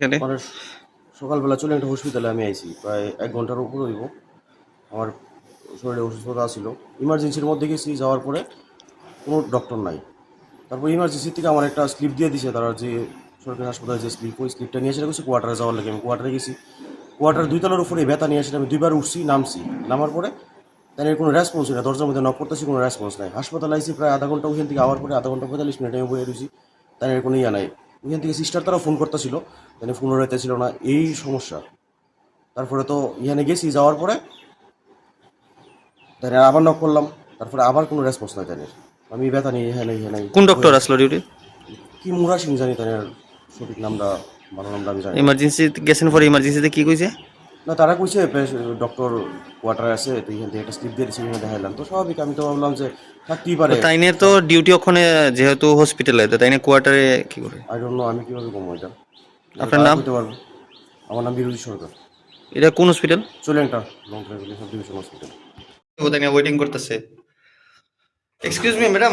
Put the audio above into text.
এখানে? মানে সকালবেলা চলে একটা হসপিটালে আমি আইছি, প্রায় এক ঘণ্টার উপর হইব। আমার শরীরে অসুস্থতা ছিল। ইমার্জেন্সির মধ্যে গেছি, যাওয়ার পরে কোনো ডক্টর নাই। তারপর ইমার্জেন্সি থেকে আমার একটা স্লিপ দিয়ে দিছে, তারা যে সরকারি হাসপাতালে যে স্লিপ ওই স্লিপটা নিয়ে এসে কোয়ার্টারে যাওয়ার লাগে। আমি কোয়ার্টারে গেছি। কোয়ার্টার দুই তলার উপরে ব্যথা নিয়ে এসে আমি দুইবার উঠছি, নামছি। নামার পরে তাদের কোনো রেসপন্স নেই দরজার মধ্যে নক করতেছি, কোনো রেসপন্স নাই। হাসপাতালে আইসি প্রায় আধা ঘণ্টা ওখান থেকে আওয়ার পরে আধা ঘণ্টা পঁয়তাল্লিশ মিনিট আমি বয়ে রয়েছি তাদের কোনো ইয়া নাই। ওইখান থেকে সিস্টার তারা ফোন করতেছিল মানে ফোন ছিল না এই সমস্যা। তারপরে তো ইহানে গেছি যাওয়ার পরে তাই আবার নক করলাম তারপরে আবার কোনো রেসপন্স নাই তাদের। আমি ব্যথা নিয়ে ইহানে ইহানে কোন ডক্টর আসলো ডিউটি কি মুরা সিং জানি তাদের সঠিক নামটা ভালো নামটা আমি জানি ইমার্জেন্সি গেছেন পরে ইমার্জেন্সিতে কি কইছে? না তারা কইছে ডক্টর কোয়ার্টার আছে তো এখান থেকে একটা স্লিপ দিয়ে এখানে দেখাইলাম। তো স্বাভাবিক আমি তো ভাবলাম যে থাকতেই পারে। তাইনে তো ডিউটি ওখানে যেহেতু হসপিটালে তো তাইনে কোয়ার্টারে কি করে? আই ডোন্ট নো আমি কীভাবে কমবো এটা? আপনার নাম? হতে পারব। আমার নাম বিরোধী সরকার। এটা কোন হসপিটাল চলে একটা long travel division hospital waiting করতেছে। Excuse me madam